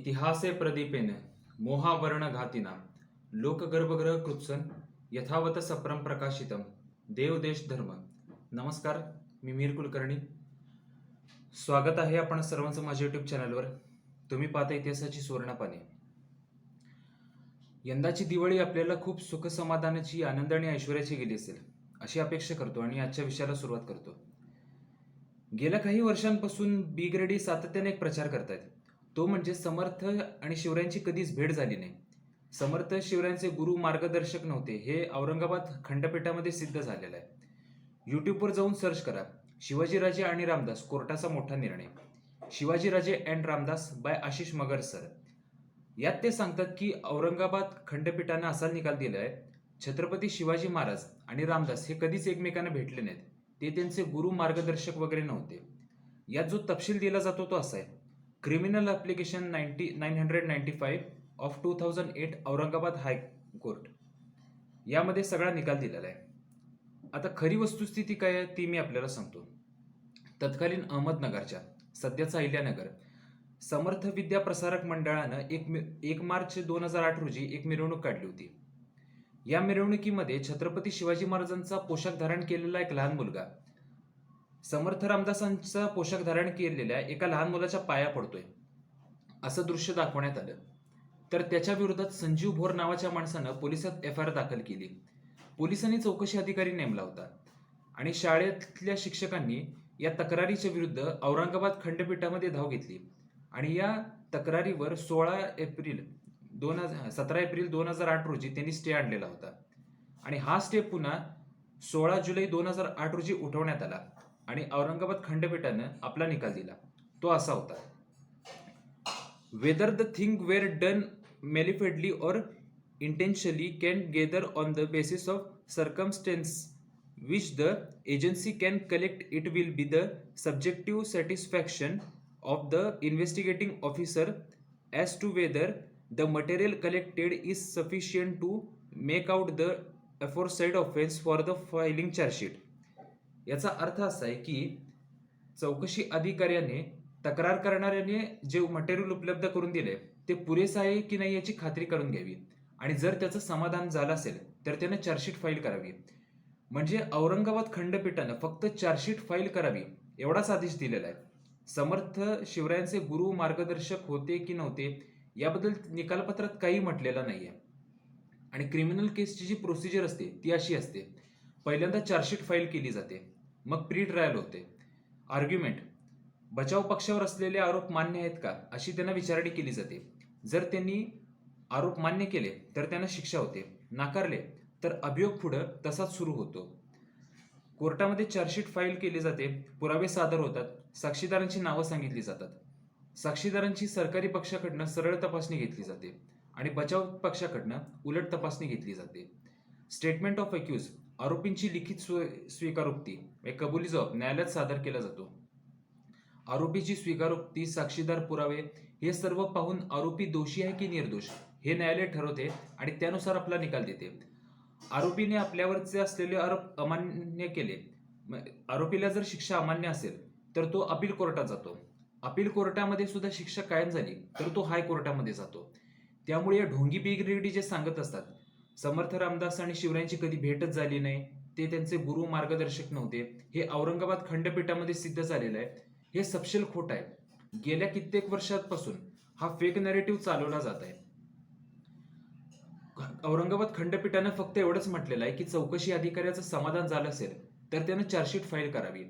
इतिहासे प्रदीपेन मोहावर्ण घातिना लोकगर्भग्रह कृत्सन यथावत सप्रम प्रकाशितम देव देश धर्म. नमस्कार मी मीर कुलकर्णी. स्वागत आहे आपण सर्वांचं माझ्या युट्यूब चॅनलवर. तुम्ही पाहता इतिहासाची सुवर्णपाने. यंदाची दिवाळी आपल्याला खूप सुख समाधानाची आनंद आणि ऐश्वर्याची गेली असेल अशी अपेक्षा करतो आणि आजच्या विषयाला सुरुवात करतो. गेल्या काही वर्षांपासून बी ग्रेडी सातत्याने एक प्रचार करतायत. तो म्हणजे समर्थ आणि शिवरायांची कधीच भेट झाली नाही. समर्थ शिवरायांचे गुरु मार्गदर्शक नव्हते हे औरंगाबाद खंडपीठामध्ये सिद्ध झालेलं आहे. यूट्यूबवर जाऊन सर्च करा शिवाजीराजे आणि रामदास कोर्टाचा मोठा निर्णय. Shivajiraje and Ramdas by Ashish Magar sir यात ते सांगतात की औरंगाबाद खंडपीठानं असा निकाल दिला आहे छत्रपती शिवाजी महाराज आणि रामदास हे कधीच एकमेकांना भेटले नाहीत. ते त्यांचे गुरु मार्गदर्शक वगैरे नव्हते. यात जो तपशील दिला जातो तो असा आहे. Criminal application ninety nine hundred ninety five of two thousand eight Aurangabad high court. यामध्ये सगळा निकाल दिलेला आहे. आता खरी वस्तुस्थिती काय आहे ती मी आपल्याला सांगतो. तत्कालीन अहमदनगरच्या सध्याचा अहिल्यानगर समर्थ विद्या प्रसारक मंडळानं एक मि- एक मार्च दोन हजार आठ रोजी एक मिरवणूक काढली होती. या मिरवणुकीमध्ये छत्रपती शिवाजी महाराजांचा पोशाख धारण केलेला एक लहान मुलगा समर्थ रामदासांचा पोशाख धारण केलेल्या एका लहान मुलाच्या पाया पडतोय. असं दृश्य दाखवण्यात आलं. तर त्याच्या विरोधात संजीव भोर नावाच्या माणसानं पोलिसात एफ आय आर दाखल केली. पोलिसांनी चौकशी अधिकारी नेमला होता आणि शाळेतल्या शिक्षकांनी या तक्रारीच्या विरुद्ध औरंगाबाद खंडपीठामध्ये धाव घेतली आणि या तक्रारीवर सोळा एप्रिल दोन हजार सतरा एप्रिल दोन हजार आठ रोजी त्यांनी स्टे आणलेला होता. आणि हा स्टे पुन्हा सोळा जुलै दोन हजार आठ रोजी उठवण्यात आला. आणि औरंगाबाद खंडपीठानं आपला निकाल दिला. तो असा होता. Whether the thing were done malafidely or intentionally can gather on the basis of circumstances which the agency can collect it will be the subjective satisfaction of the investigating officer as to whether the material collected is sufficient to make out the aforesaid offence for the filing chargesheet याचा अर्थ असा आहे की चौकशी अधिकाऱ्याने तक्रार करणाऱ्याने जे material उपलब्ध करून दिले ते पुरेसं आहे की नाही याची खात्री करून घ्यावी. आणि जर त्याचं समाधान झालं असेल तर त्यानं चार्जशीट फाईल करावी. म्हणजे औरंगाबाद खंडपीठानं फक्त चार्जशीट फाईल करावी एवढाच आदेश दिलेला आहे. समर्थ शिवरायांचे गुरु मार्गदर्शक होते की नव्हते याबद्दल निकालपत्रात काही म्हटलेलं नाही आहे आणि क्रिमिनल केसची जी प्रोसिजर असते ती अशी असते. पहिल्यांदा चार्जशीट फाईल केली जाते. मग प्री ट्रायल होते. आर्ग्युमेंट बचाव पक्षावर असलेले आरोप मान्य आहेत का? अशी त्यांना विचारणी केली जाते. जर त्यांनी आरोप मान्य केले तर त्यांना शिक्षा होते. नाकारले तर अभियोग पुढं तसाच सुरू होतो. कोर्टामध्ये चार्जशीट फाईल केली जाते. पुरावे सादर होतात. साक्षीदारांची नावं सांगितली जातात. साक्षीदारांची सरकारी पक्षाकडनं सरळ तपासणी घेतली जाते. आणि बचाव पक्षाकडनं उलट तपासणी घेतली जाते. स्टेटमेंट ऑफ अक्यूज आरोपींची लिखित स्व- स्वीकारोक्ती म्हणजे कबुली जबाब न्यायालयात सादर केला जातो. आरोपीची स्वीकारोक्ती साक्षीदार पुरावे हे सर्व पाहून आरोपी दोषी आहे की निर्दोष हे न्यायालय ठरवते आणि त्यानुसार आपला निकाल देते. आरोपीने आपल्यावरचे असलेले आरोप अमान्य केले. आरोपीला जर शिक्षा अमान्य असेल तर तो अपील कोर्टात जातो. अपील कोर्टामध्ये सुद्धा शिक्षा कायम झाली तर तो हाय कोर्टामध्ये जातो. त्यामुळे या ढोंगी बिग्रेडी जे सांगत असतात समर्थ रामदास आणि शिवरायांची कधी भेटच झाली नाही ते त्यांचे गुरु मार्गदर्शक नव्हते. हे औरंगाबाद खंडपीठामध्ये सिद्ध झालेलं आहे. हे सपशेल खोट आहे. गेल्या कित्येक वर्षांपासून हा फेक नॅरेटिव्ह चालवला जात आहे. औरंगाबाद खंडपीठानं फक्त एवढंच म्हटलेलं आहे की चौकशी अधिकाऱ्याचं समाधान झालं असेल तर त्यानं चार्जशीट फाईल करावी.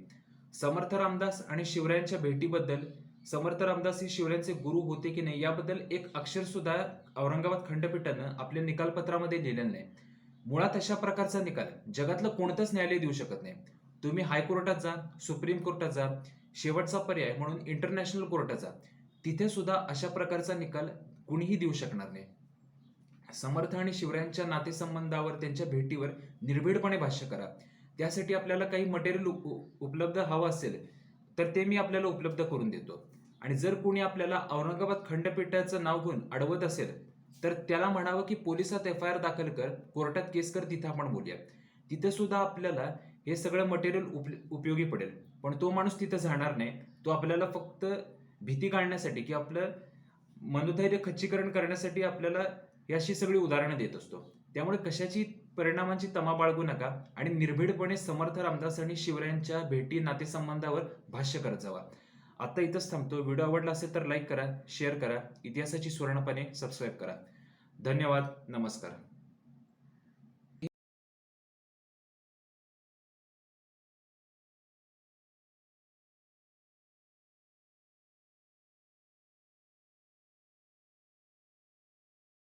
समर्थ रामदास आणि शिवरायांच्या भेटीबद्दल समर्थ रामदास हे शिवरायांचे गुरु होते की नाही याबद्दल एक अक्षर सुद्धा औरंगाबाद खंडपीठानं आपल्या निकालपत्रामध्ये लिहिलेलं नाही. मुळात अशा प्रकारचा निकाल जगातलं कोणतंच न्यायालय देऊ शकत नाही. तुम्ही हायकोर्टात जा सुप्रीम कोर्टात जा शेवटचा पर्याय म्हणून इंटरनॅशनल कोर्टात जा. तिथे सुद्धा अशा प्रकारचा निकाल कुणीही देऊ शकणार नाही. समर्थ आणि शिवरायांच्या नातेसंबंधावर त्यांच्या भेटीवर निर्भीडपणे भाष्य करा. त्यासाठी आपल्याला काही मटेरियल उपलब्ध हवं असेल तर ते मी आपल्याला उपलब्ध करून देतो. आणि जर कोणी आपल्याला औरंगाबाद खंडपीठाचं नाव घेऊन अडवत असेल तर त्याला म्हणावं की पोलिसात एफ आय आर दाखल कर कोर्टात केस कर तिथं आपण बोलूया. तिथे सुद्धा आपल्याला हे सगळं मटेरियल उप उपयोगी पडेल. पण तो माणूस तिथं जाणार नाही. तो आपल्याला फक्त भीती काढण्यासाठी की आपलं मनोधैर्य खच्चीकरण करण्यासाठी आपल्याला ही अशी सगळी उदाहरणं देत असतो. त्यामुळे कशाची परिणामांची तमा बाळगू नका आणि निर्भीडपणे समर्थ रामदास आणि शिवरायांच्या भेटी नातेसंबंधावर भाष्य करत जावा. आता इथंच थांबतो. व्हिडिओ आवडला असेल तर लाईक करा शेअर करा. इतिहासाची सुवर्णपणे सबस्क्राईब करा. धन्यवाद. नमस्कार.